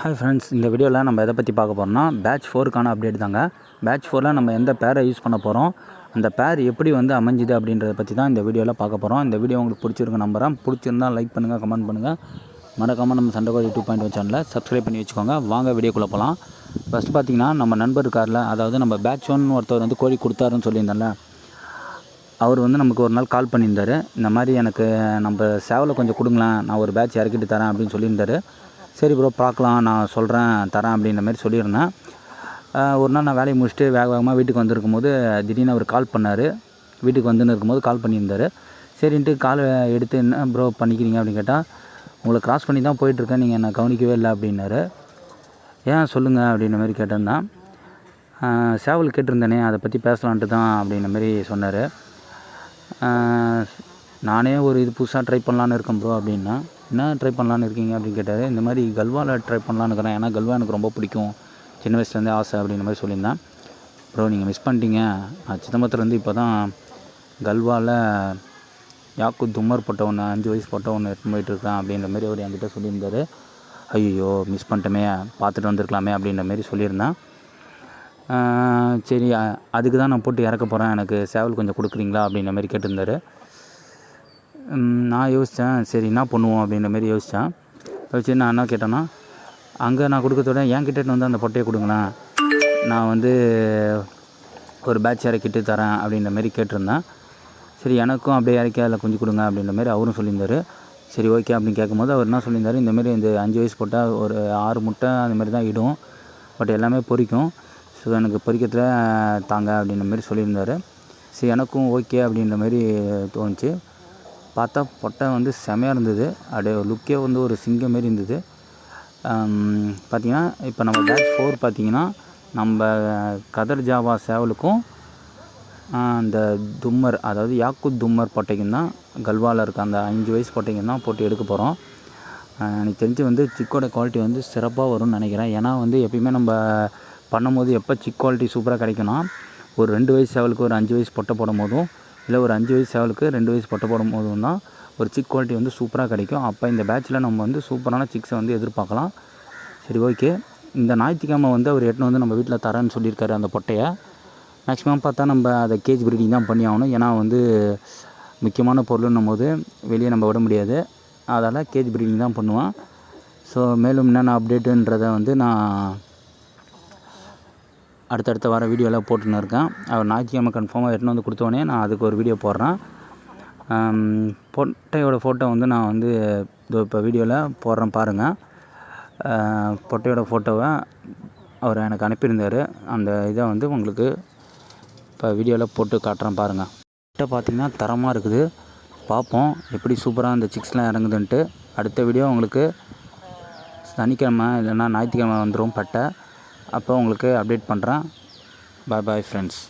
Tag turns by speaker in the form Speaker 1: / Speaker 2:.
Speaker 1: Hi friends இந்த வீடியோவில் நம்ம எதை பற்றி பார்க்க போகிறோம்னா பேட்ச் ஃபோருக்கான அப்டேட் தாங்க. பேட்ச் ஃபோரில் நம்ம எந்த பேரை யூஸ் பண்ண போகிறோம் அந்த பேர் எப்படி வந்து அமைஞ்சுது அப்படின்றத பற்றி தான் இந்த வீடியோவில் பார்க்க போகிறோம் இந்த வீடியோ உங்களுக்கு பிடிச்சிருக்க நம்புறேன். பிடிச்சிருந்தால் லைக் பண்ணுங்கள் கமெண்ட் பண்ணுங்கள் மறக்காமல் நம்ம சண்டைக்கோழி டூ பாயிண்ட் ஒன் சேனலை சப்ஸ்கிரைப் பண்ணி வச்சுக்கோங்க. வாங்க வீடியோக்குள்ளே போகலாம் ஃபஸ்ட் பார்த்திங்கன்னா நம்ம நண்பர் காரில் அதாவது நம்ம பேட்ச் ஒன் ஒருத்தர் வந்து கோழி கொடுத்தாருன்னு சொல்லியிருந்தேன்ல. அவர் வந்து நமக்கு ஒரு நாள் கால் பண்ணியிருந்தார். இந்த மாதிரி எனக்கு நம்ம சேவலை கொஞ்சம் கொடுங்களேன் நான் ஒரு பேட்ச் இறக்கிட்டு தரேன் அப்படின்னு சொல்லியிருந்தாரு. சரி ப்ரோ பார்க்கலாம் நான் சொல்கிறேன் தரேன் அப்படின்ற மாதிரி சொல்லியிருந்தேன். ஒரு நாள் நான் வேலையை முடிச்சுட்டு வேக வேகமாக வீட்டுக்கு வந்திருக்கும் போது திடீர்னு அவர் கால் பண்ணார். வீட்டுக்கு வந்துன்னு இருக்கும்போது கால் பண்ணியிருந்தார். சரின்ட்டு கால் எடுத்து என்ன ப்ரோ பண்ணிக்கிறீங்க? அப்படின்னு கேட்டால் உங்களை க்ராஸ் பண்ணி தான் போயிட்டுருக்கேன் நீங்கள் என்னை கவனிக்கவே இல்லை அப்படின்னாரு. ஏன்? சொல்லுங்கள் அப்படின்ற மாதிரி கேட்டிருந்தேன் சேவல் கேட்டிருந்தேனே அதை பற்றி பேசலான்ட்டு தான் அப்படின்ற மாதிரி சொன்னார். நானே ஒரு இது புதுசாக ட்ரை பண்ணலான்னு இருக்கேன் ப்ரோ அப்படின்னா என்ன ட்ரை பண்ணலான்னு இருக்கீங்க? அப்படின்னு கேட்டார். இந்த மாதிரி கல்வாவில் ட்ரை பண்ணலான்னு இருக்கிறேன். ஏன்னா கல்வா எனக்கு ரொம்ப பிடிக்கும். சின்ன வயசுலேருந்தே ஆசை அப்படின்ற மாதிரி சொல்லியிருந்தேன். ப்ரோ நீங்கள் மிஸ் பண்ணிட்டீங்க. நான் சிதம்பரத்துலேருந்து இப்போ தான் கல்வாவில் யாக்கு தும்மர் போட்ட ஒன்று அஞ்சு வயசு போட்ட ஒன்று எடுத்துன்னு போயிட்டுருக்கேன் அப்படின்ற மாதிரி அவர் என்கிட்ட சொல்லியிருந்தார். ஐயோ மிஸ் பண்ணிட்டோமே. பார்த்துட்டு வந்திருக்கலாமே அப்படின்ற மாதிரி சொல்லியிருந்தேன். சரி. அதுக்கு தான் நான் போட்டு இறக்க போகிறேன் எனக்கு சேவல் கொஞ்சம் கொடுக்குறீங்களா? அப்படின்ற மாதிரி கேட்டிருந்தார். நான் யோசித்தேன் சரி என்ன பண்ணுவோம் அப்படின்ற மாதிரி யோசித்தேன். யோசிச்சு நான் என்ன கேட்டேன்னா அங்கே நான் கொடுக்கறதோட என் கிட்டே வந்து அந்த பொட்டையை கொடுங்களேன். நான் வந்து ஒரு பேட்ச் இறக்கிட்டு தரேன் அப்படின்ற மாதிரி கேட்டிருந்தேன். சரி எனக்கும் அப்படியே இறக்கி அதில் கொஞ்சம் கொடுங்க அப்படின்ற மாதிரி அவரும் சொல்லியிருந்தாரு. சரி ஓகே அப்படின்னு கேட்கும்போது அவர் என்ன சொல்லியிருந்தாரு இந்தமாரி இந்த அஞ்சு வயசு போட்டால் ஒரு ஆறு முட்டை அந்த மாதிரி தான் இடும். பட் எல்லாமே பொறிக்கும். ஸோ எனக்கு பொறிக்கிறதுல தாங்க அப்படின்ற மாதிரி சொல்லியிருந்தார். சரி எனக்கும் ஓகே அப்படின்ற மாதிரி தோணுச்சு. பார்த்தா பொட்டை வந்து செமையாக இருந்தது. அப்படியே லுக்கே வந்து ஒரு சிங்கம் மாரி இருந்தது. பார்த்தீங்கன்னா இப்போ நம்ம பேட்ச் ஃபோர் பார்த்தீங்கன்னா நம்ம கதர் ஜாவா சேவலுக்கும் அந்த தும்மர் அதாவது யாக்குத் தும்மர் பொட்டைக்கும் தான் கல்வாவில் இருக்க அந்த அஞ்சு வயசு பொட்டைக்கும் தான் போட்டு எடுக்க போகிறோம் எனக்கு தெரிஞ்சு வந்து சிக்கோட குவாலிட்டி வந்து சிறப்பாக வரும்னு நினைக்கிறேன். ஏன்னா வந்து எப்பயுமே நம்ம பண்ணும்போது எப்போ சிக் குவாலிட்டி சூப்பராக கிடைக்கும்னா ஒரு ரெண்டு வயசு சேவலுக்கு ஒரு அஞ்சு வயசு பொட்டை போடும் போதும் இல்லை ஒரு அஞ்சு வயசு சேவலுக்கு ரெண்டு வயசு பொட்டை போடும் போதும் தான் ஒரு சிக் குவாலிட்டி வந்து சூப்பராக கிடைக்கும். அப்போ இந்த பேட்சில் நம்ம வந்து சூப்பரான சிக்ஸை வந்து எதிர்பார்க்கலாம். சரி ஓகே இந்த ஞாயிற்றுக்கிழமை வந்து அவர் எட்டுன்னு வந்து நம்ம வீட்டில் தரேன்னு சொல்லியிருக்காரு அந்த பொட்டையை. மேக்ஸிமம் பார்த்தா நம்ம அதை கேஜ் ப்ரீடிங் தான் பண்ணி ஆகணும். ஏன்னா வந்து முக்கியமான பொருள்னும் போது வெளியே நம்ம விட முடியாது. அதால் கேஜ் ப்ரீடிங் தான் பண்ணுவேன். ஸோ மேலும் என்னென்ன அப்டேட்டுன்றதை வந்து நான் அடுத்தடுத்த வர வீடியோலாம் போட்டுன்னு இருக்கேன். அவர் ஞாயிற்றுக்கிழமை கன்ஃபார்மாக எடுத்துன்னு வந்து கொடுத்தோடனே நான் அதுக்கு ஒரு வீடியோ போடுறேன். பொட்டையோட ஃபோட்டோ வந்து நான் வந்து இதோ இப்போ வீடியோவில் போடுறேன் பாருங்கள் பொட்டையோட ஃபோட்டோவை அவர் எனக்கு அனுப்பியிருந்தார். அந்த இதை வந்து உங்களுக்கு இப்போ வீடியோவில் போட்டு காட்டுறேன் பாருங்கள் கிட்ட பார்த்தீங்கன்னா தரமாக இருக்குது. பார்ப்போம் எப்படி சூப்பராக அந்த சிக்ஸ்லாம் இறங்குதுன்ட்டு. அடுத்த வீடியோ உங்களுக்கு சனிக்கிழமை இல்லைன்னா ஞாயிற்றுக்கிழமை வந்துடும் பட்டை. அப்போ உங்களுக்கு அப்டேட் பண்ணுறேன் பாய் பாய் ஃப்ரெண்ட்ஸ்